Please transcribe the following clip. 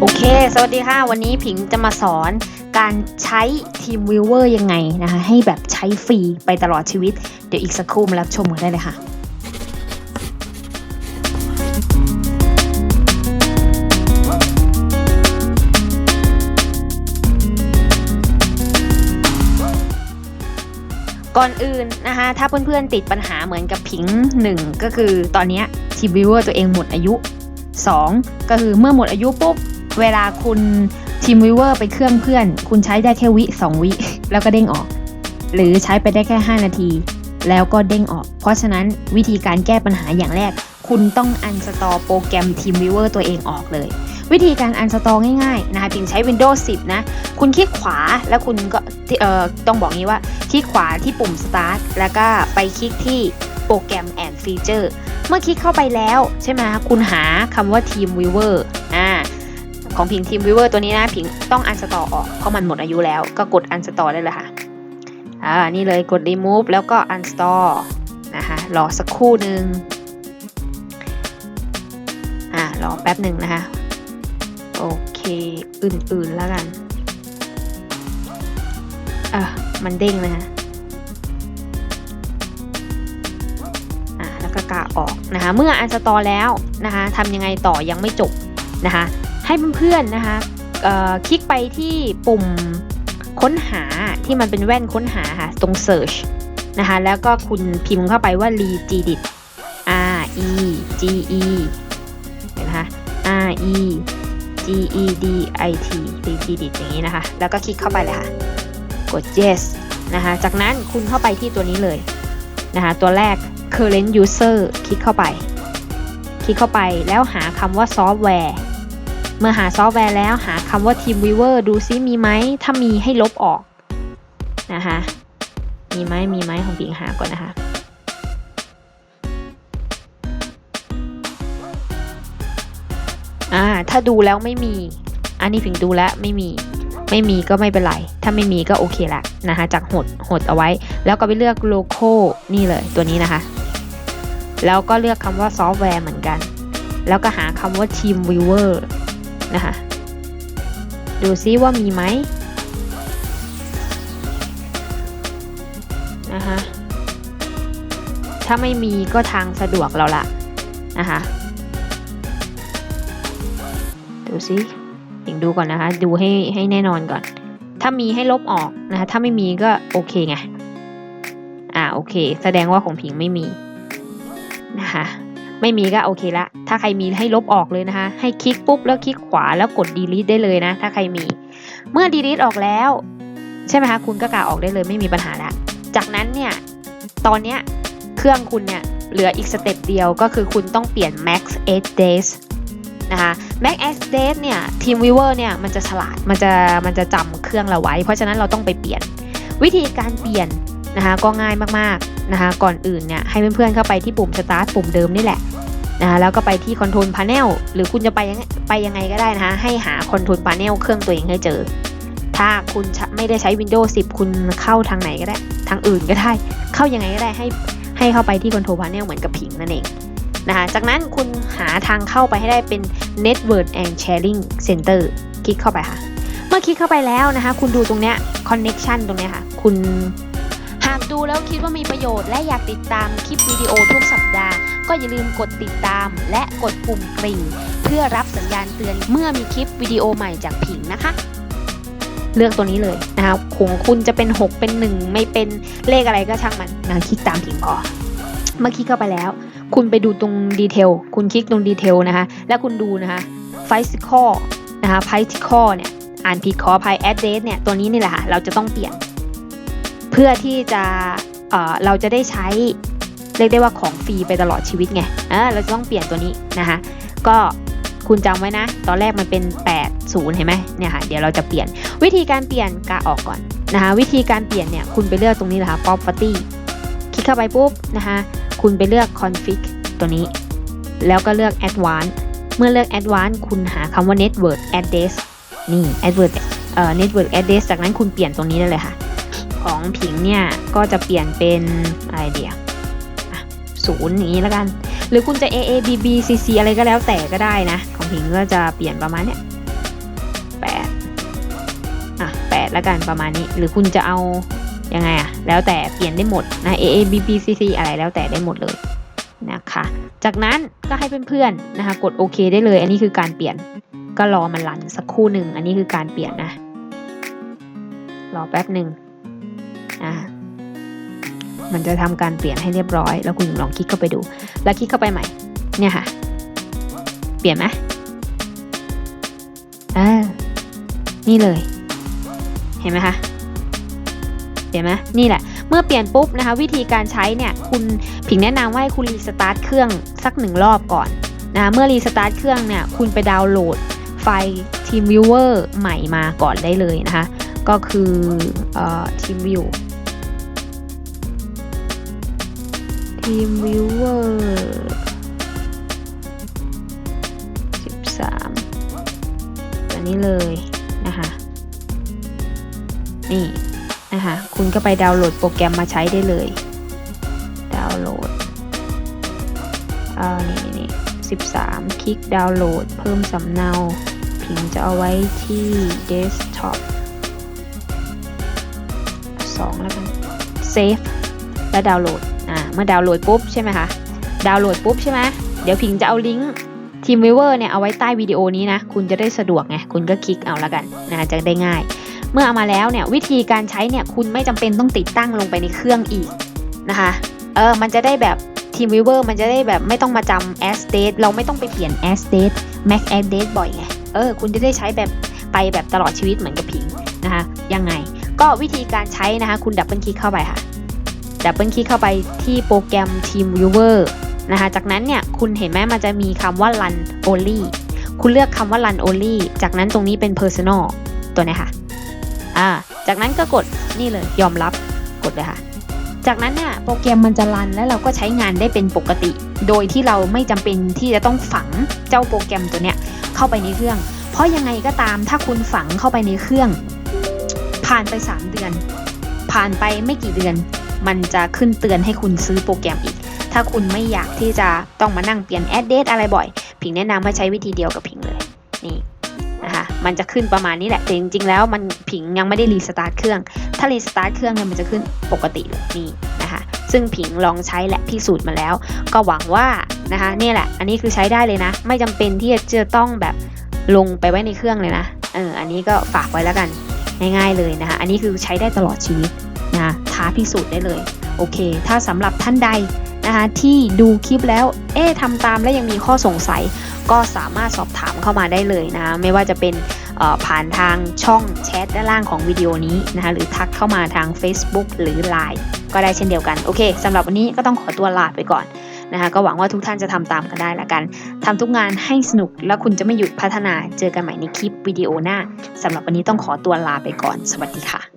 โอเค สวัสดีค่ะ วันนี้ผิงจะมาสอนการใช้ทีมวิวเวอร์ยังไงนะคะ ให้แบบใช้ฟรีไปตลอดชีวิต เดี๋ยวอีกสักครู่มารับชมกันได้เลยค่ะก่อนอื่นนะคะถ้าเพื่อนๆติดปัญหาเหมือนกับผิงหนึ่งก็คือตอนนี้ทีมวิวเวอร์ตัวเองหมดอายุ 2 ก็คือเมื่อหมดอายุปุ๊บ เวลาคุณทีมวิเวอร์ไปเครื่องเพื่อน คุณใช้ได้แค่วิ2วิ แล้วก็เด้งออก หรือใช้ไปได้แค่ 5 นาที แล้วก็เด้งออก เพราะฉะนั้นวิธีการแก้ปัญหาอย่างแรก คุณต้องอันสตอโปรแกรมทีมวิเวอร์ตัวเองออกเลย วิธีการอันสตอง่ายๆนะคะพิงใช้ Windows 10 นะ คุณคลิกขวาแล้วคุณก็เอ่อต้องบอกงี้ว่าคลิกขวาที่ปุ่ม Start แล้วก็ไปคลิกที่โปรแกรม and Feature เมื่อคลิกเข้าไปแล้วใช่ไหมคุณหาคำว่า Team Viewer อ่า ของพิง Team Viewer ตัวนี้นะพิงต้องอันสตอออกเพราะมันหมดอายุแล้วก็กดอันสตอได้เลยค่ะอ่านี่เลยกด remove แล้วก็ uninstall นะคะรอสักครู่หนึ่งอ่ารอแป๊บหนึ่งนะคะโอเคอื่นๆแล้วกันอะมันเด้งนะฮะอะแล้วก็กาออกนะคะเมื่ออันสตอแล้วนะคะทำยังไงต่อยังไม่จบนะคะ ให้เพื่อนๆนะคะคลิกไปที่ปุ่มค้นหาที่มันเป็นแว่นค้นหาค่ะ ตรง search นะคะ แล้วก็คุณพิมพ์เข้าไปว่า regedit r e g e เห็นไหมคะ r e G E D I T regedit อย่างนี้นะคะ แล้วก็คลิกเข้าไปเลยค่ะ กด yes นะคะ จากนั้นคุณเข้าไปที่ตัวนี้เลยนะคะ ตัวแรก current user คลิกเข้าไป คลิกเข้าไปแล้วหาคำว่าซอฟต์แวร์ มื่อหาซอฟต์แวร์แล้วหาคำว่า team viewer ดูซิมีไหม ถ้ามีให้ลบออกนะคะมีไหมมีไหมของปิงหาก่อนนะคะอ่าถ้าดูแล้วไม่มี อันนี้ผิงดูแล้วไม่มีไม่มีก็ไม่เป็นไร ถ้าไม่มีก็โอเคละนะคะจากหดหดเอาไว้ แล้วก็ไปเลือกโลโก้นี่เลยตัวนี้นะคะ แล้วก็เลือกคำว่าซอฟต์แวร์เหมือนกัน แล้วก็หาคำว่า Team Viewer นะคะ ดูซิว่ามีไหมนะคะถ้าไม่มีก็ทางสะดวกเราละนะคะดูซิยิงดูก่อนนะคะ ดูให้ให้แน่นอนก่อน ถ้ามีให้ลบออกนะคะถ้าไม่มีก็โอเคไงอ่าโอเค แสดงว่าของผิงไม่มีนะคะ ไม่มีก็โอเคละ ถ้าใครมีให้ลบออกเลยนะคะ ให้คลิกปุ๊บแล้วคลิกขวาแล้วกด delete ได้เลยนะ ถ้าใครมี เมื่อ delete ออกแล้ว ใช่ไหมคะคุณก็กาออกได้เลยไม่มีปัญหาละจากนั้นเนี่ยตอนเนี้ยเครื่องคุณเนี่ยเหลืออีกสเต็ปเดียวก็คือคุณต้องเปลี่ยน max 8 days นะคะ Mac X d a t e เนี่ย Team Viewer เนี่ยมันจะฉลาด มันจะมันจะจำเครื่องเราไว้ เพราะฉะนั้นเราต้องไปเปลี่ยน วิธีการเปลี่ยนนะคะก็ง่ายมากๆ นะคะก่อนอื่นเนี่ยให้เพื่อนๆเข้าไปที่ปุ่ม Start ปุ่มเดิมนี่แหละนะคะแล้วก็ไปที่ Control Panel หรือคุณจะไปยังไปยังไงก็ได้นะคะให้หา Control Panel เครื่องตัวเองให้เจอ ถ้าคุณไม่ได้ใช้ Windows 10 คุณเข้าทางไหนก็ได้ ทางอื่นก็ได้ เข้ายังไงก็ได้ให้ให้เข้าไปที่ Control Panel เหมือนกับผิงนั่นเองนะคะจากนั้นคุณหาทางเข้าไปให้ได้เป็น Network and Sharing Center คลิกเข้าไปค่ะ เมื่อคลิกเข้าไปแล้วนะคะ คุณดูตรงเนี้ย Connection ตรงเนี้ยค่ะ คุณ ดูแล้วคิดว่ามีประโยชน์และอยากติดตามคลิปวิดีโอทุกสัปดาห์ ก็อย่าลืมกดติดตามและกดปุ่มกริ่ง เพื่อรับสัญญาณเตือนเมื่อมีคลิปวิดีโอใหม่จากผิงนะคะ เลือกตัวนี้เลยนะคะของคุณจะเป็น 6 เป็น 1 ไม่เป็นเลขอะไรก็ช่างมันนะคลิกตามผิงพอเมื่อคลิกเข้าไปแล้ว คุณไปดูตรงดีเทลคุณคลิกตรงดีเทลนะคะ แล้วคุณดูนะคะ f i s i c a l นะคะ p h y s i c a l เนี่ยอ่านผิดขออภัย address เนี่ยตัวนี้นี่แหละค่ะเราจะต้องเปลี่ยน เพื่อที่จะเอ่อเราจะได้ใช้เรียกได้ว่าของฟรีไปตลอดชีวิตไงเออเราจะต้องเปลี่ยนตัวนี้นะคะก็คุณจำไว้นะ ตอนแรกมันเป็น 80 เห็นไหมเนี่ยค่ะ เดี๋ยวเราจะเปลี่ยน วิธีการเปลี่ยนกาออกก่อนนะคะ วิธีการเปลี่ยนเนี่ย คุณไปเลือกตรงนี้เลยค่ะ property คลิกเข้าไปปุ๊บนะคะ คุณไปเลือก config ตัวนี้ แล้วก็เลือก advanced เมื่อเลือก advanced คุณหาคำว่า network address นี่ network เอ่อ network address จากนั้นคุณเปลี่ยนตรงนี้ได้เลยค่ะ ของผิงเนี่ยก็จะเปลี่ยนเป็นอะไรเดียวศูนย์นี้แล้วกัน หรือคุณจะ AA BB CC อะไรก็แล้วแต่ก็ได้นะ ของผิงก็จะเปลี่ยนประมาณเนี้ย8แปดแล้วกันประมาณนี้ หรือคุณจะเอายังไงอะแล้วแต่เปลี่ยนได้หมดนะ A A B B C C อะไรแล้วแต่ได้หมดเลยนะคะ จากนั้นก็ให้เพื่อนๆนะคะกดโอเคได้เลย อันนี้คือการเปลี่ยนก็รอมันรันสักครู่หนึ่ง อันนี้คือการเปลี่ยนนะ รอแป๊บหนึ่ง อ่ามันจะทำการเปลี่ยนให้เรียบร้อย แล้วคุณลองคลิกเข้าไปดู แล้วคลิกเข้าไปใหม่ เนี่ยค่ะ เปลี่ยนไหมอ่านี่เลย เห็นไหมคะเปลี่ยนไหมนี่แหละ เมื่อเปลี่ยนปุ๊บนะคะ วิธีการใช้เนี่ย คุณผิงแนะนำว่าให้คุณรีสตาร์ทเครื่องสักหนึ่งรอบก่อนนะเมื่อรีสตาร์ทเครื่องเนี่ย คุณไปดาวน์โหลดไฟล์ TeamViewer ใหม่มาก่อนได้เลยนะคะ ก็คือ เอ่อ TeamView TeamViewer 13ตัวนี้เลยนะคะนี่นะคะคุณก็ไปดาวน์โหลดโปรแกรมมาใช้ได้เลย ดาวน์โหลดอ่านี่นี่นี่13คลิกดาวน์โหลด เพิ่มสำเนาพิงจะเอาไว้ที่เดสก์ท็อป2แล้วกันเซฟแล้วดาวน์โหลด อ่าเมื่อดาวน์โหลดปุ๊บใช่ไหมคะดาวน์โหลดปุ๊บใช่ไหมเดี๋ยวพิงจะเอาลิงก์ทีม v ว e ร์เนี่ยเอาไว้ใต้วิดีโอนี้นะ คุณจะได้สะดวกไงคุณก็คลิกเอาละกันนะจะได้ง่าย เมื่อเอามาแล้วเนี่ยวิธีการใช้เนี่ยคุณไม่จำเป็นต้องติดตั้งลงไปในเครื่องอีกนะคะเออมันจะได้แบบทีม v ว e ร์มันจะได้แบบไม่ต้องมาจำ as date เราไม่ต้องไปเปลี่ยน as date mac as date บ่อยไงเออคุณจะได้ใช้แบบไปแบบตลอดชีวิตเหมือนกับพิงนะคะยังไง ก็วิธีการใช้นะคะคุณดับเบิลคลิกเข้าไปค่ะ ดับเบิลคลิกเข้าไปที่โปรแกรม TeamViewer นะคะจากนั้นเนี่ยคุณเห็นไหมมันจะมีคำว่า run only คุณเลือกคำว่า run only จากนั้นตรงนี้เป็น personal ตัวเนี้ค่ะอ่าจากนั้นก็กดนี่เลยยอมรับกดเลยค่ะ จากนั้นเนี่ยโปรแกรมมันจะรันแล้วเราก็ใช้งานได้เป็นปกติ โดยที่เราไม่จำเป็นที่จะต้องฝังเจ้าโปรแกรมตัวเนี้ยเข้าไปในเครื่อง เพราะยังไงก็ตามถ้าคุณฝังเข้าไปในเครื่อง ผ่านไป 3 เดือน ผ่านไปไม่กี่เดือน มันจะขึ้นเตือนให้คุณซื้อโปรแกรมอีก ถ้าคุณไม่อยากที่จะต้องมานั่งเปลี่ยนแอดเดตอะไรบ่อยผิงแนะนำให้ใช้วิธีเดียวกับผิงเลยนี่นะคะมันจะขึ้นประมาณนี้แหละ แต่จริงๆ แล้วมันผิงยังไม่ได้รีสตาร์ทเครื่อง ถ้ารีสตาร์ทเครื่องเนี่ยมันจะขึ้นปกติเลยนี่นะคะ ซึ่งผิงลองใช้และพิสูจน์มาแล้ว ก็หวังว่านะคะนี่แหละ อันนี้คือใช้ได้เลยนะ ไม่จำเป็นที่จะต้องแบบลงไปไว้ในเครื่องเลยนะ เออ อันนี้ก็ฝากไว้แล้วกัน ง่ายๆเลยนะคะ อันนี้คือใช้ได้ตลอดชีวิต ท้าพิสูจน์ได้เลย โอเค ถ้าสำหรับท่านใดนะคะที่ดูคลิปแล้ว เอ๊ะทำตามแล้วยังมีข้อสงสัย ก็สามารถสอบถามเข้ามาได้เลยนะ ไม่ว่าจะเป็นผ่านทางช่องแชทด้านล่างของวิดีโอนี้นะคะหรือทักเข้ามาทาง Facebook หรือ Line ก็ได้เช่นเดียวกัน โอเคสำหรับวันนี้ก็ต้องขอตัวลาไปก่อนนะคะก็หวังว่าทุกท่านจะทำตามกันได้ละกันทำทุกงานให้สนุกและคุณจะไม่หยุดพัฒนาเจอกันใหม่ในคลิปวิดีโอหน้าสำหรับวันนี้ต้องขอตัวลาไปก่อน สวัสดีค่ะ